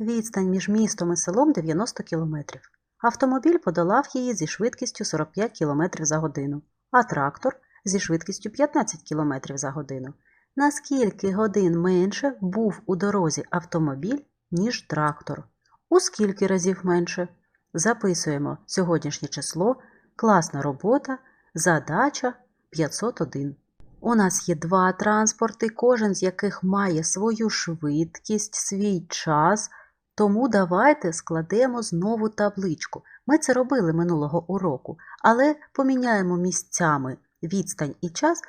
Відстань між містом і селом 90 км. Автомобіль подолав її зі швидкістю 45 км за годину, а трактор зі швидкістю 15 км за годину. На скільки годин менше був у дорозі автомобіль, ніж трактор? У скільки разів менше? Записуємо сьогоднішнє число, класна робота, задача 501. У нас є два транспорти, кожен з яких має свою швидкість, свій час. Тому давайте складемо знову табличку. Ми це робили минулого уроку, але поміняємо місцями відстань і час,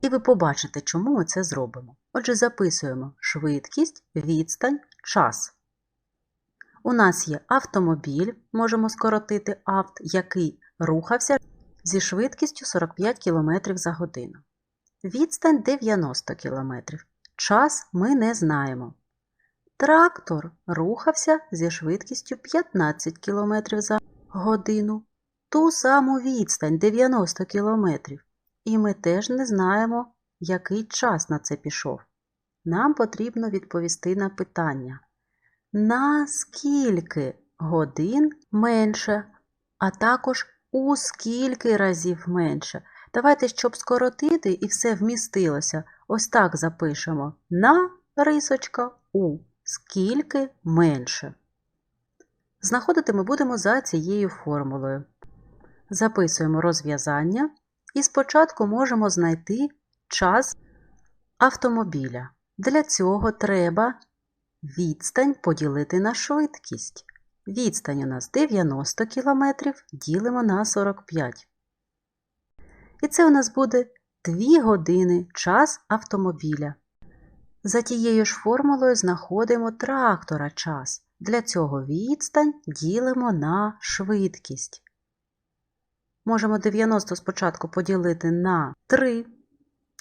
і ви побачите, чому ми це зробимо. Отже, записуємо швидкість, відстань, час. У нас є автомобіль, можемо скоротити авт, який рухався зі швидкістю 45 км за годину. Відстань 90 км. Час ми не знаємо. Трактор рухався зі швидкістю 15 км за годину. Ту саму відстань 90 км. І ми теж не знаємо, який час на це пішов. Нам потрібно відповісти на питання. На скільки годин менше, а також у скільки разів менше. Давайте, щоб скоротити і все вмістилося, ось так запишемо на рисочка у скільки менше. Знаходити ми будемо за цією формулою. Записуємо розв'язання і спочатку можемо знайти час автомобіля. Для цього треба відстань поділити на швидкість. Відстань у нас 90 км, ділимо на 45. І це у нас буде 2 години час автомобіля. За тією ж формулою знаходимо трактора час. Для цього відстань ділимо на швидкість. Можемо 90 спочатку поділити на 3,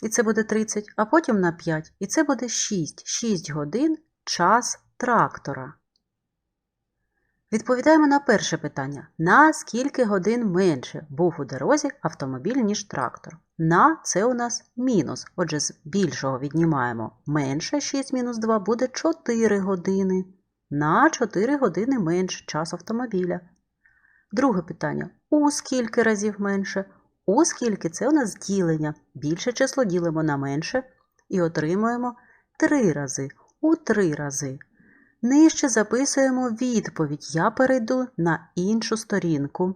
і це буде 30, а потім на 5, і це буде 6. 6 годин час трактора. Відповідаємо на перше питання. На скільки годин менше був у дорозі автомобіль, ніж трактор? На це у нас мінус. Отже, з більшого віднімаємо менше 6 мінус 2 буде 4 години. На 4 години менше час автомобіля. Друге питання. У скільки разів менше? У скільки це у нас ділення. Більше число ділимо на менше і отримуємо 3 рази. У 3 рази. Нижче записуємо відповідь. Я перейду на іншу сторінку.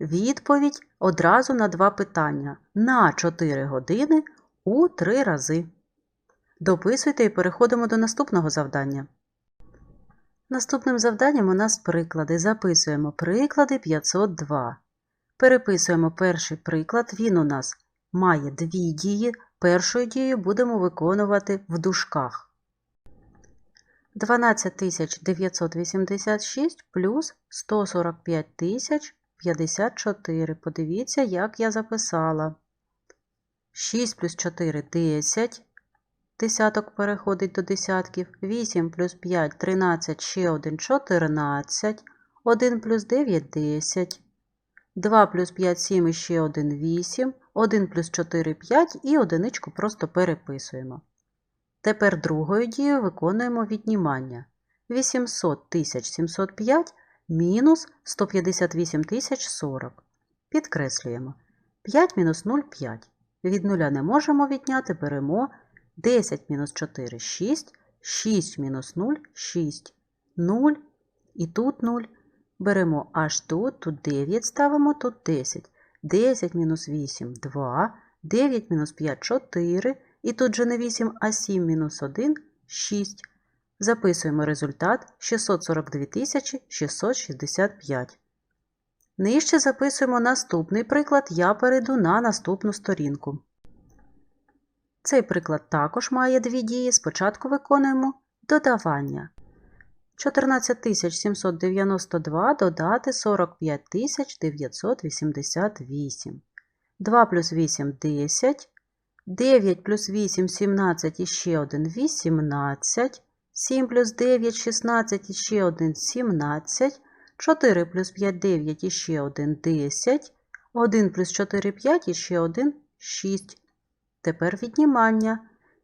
Відповідь одразу на два питання. На 4 години у 3 рази. Дописуйте і переходимо до наступного завдання. Наступним завданням у нас приклади. Записуємо приклади 502. Переписуємо перший приклад. Він у нас має дві дії. Першою дією будемо виконувати в дужках. 12986 плюс 145 54. Подивіться, як я записала. 6 плюс 4 10. Десяток переходить до десятків. 8 плюс 5 13, ще 1 14. 1 плюс 9 10. 2 плюс 5 7 і ще 1 8. 1 плюс 4 5 і одиничку просто переписуємо. Тепер другою дією виконуємо віднімання. 800 705 мінус 158 040. Підкреслюємо. 5 мінус 0 – 5. Від нуля не можемо відняти, беремо 10 мінус 4 – 6, 6 мінус 0 – 6, 0 і тут 0. Беремо аж тут, тут 9 ставимо, тут 10. 10 мінус 8 – 2, 9 мінус 5 – 4, і тут же не 8, а 7 мінус 1 6. Записуємо результат 642 665. Нижче записуємо наступний приклад, я перейду на наступну сторінку. Цей приклад також має дві дії. Спочатку виконуємо додавання. 14792 додати 45 988. 2 плюс 8 10. 9 плюс 8 17 і 1 18. 7 плюс 9 16 і ще 1 17. 4 плюс 5 9 і ще 1 10. 1 плюс 4 5 і ще 1 6. Тепер віднімання.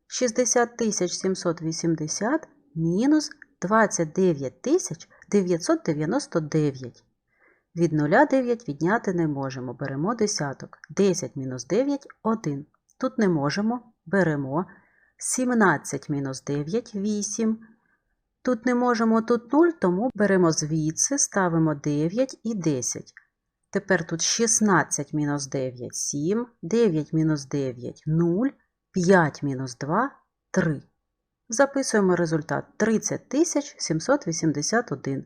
60 780 мінус 29 999. Від 0 9 відняти не можемо. Беремо десяток. 10 мінус 9 – 1. Тут не можемо. Беремо. 17 мінус 9 – 8. Тут не можемо, тут 0, тому беремо звідси, ставимо 9 і 10. Тепер тут 16 мінус 9 – 7, 9 мінус 9 – 0, 5 мінус 2 – 3. Записуємо результат 30 781.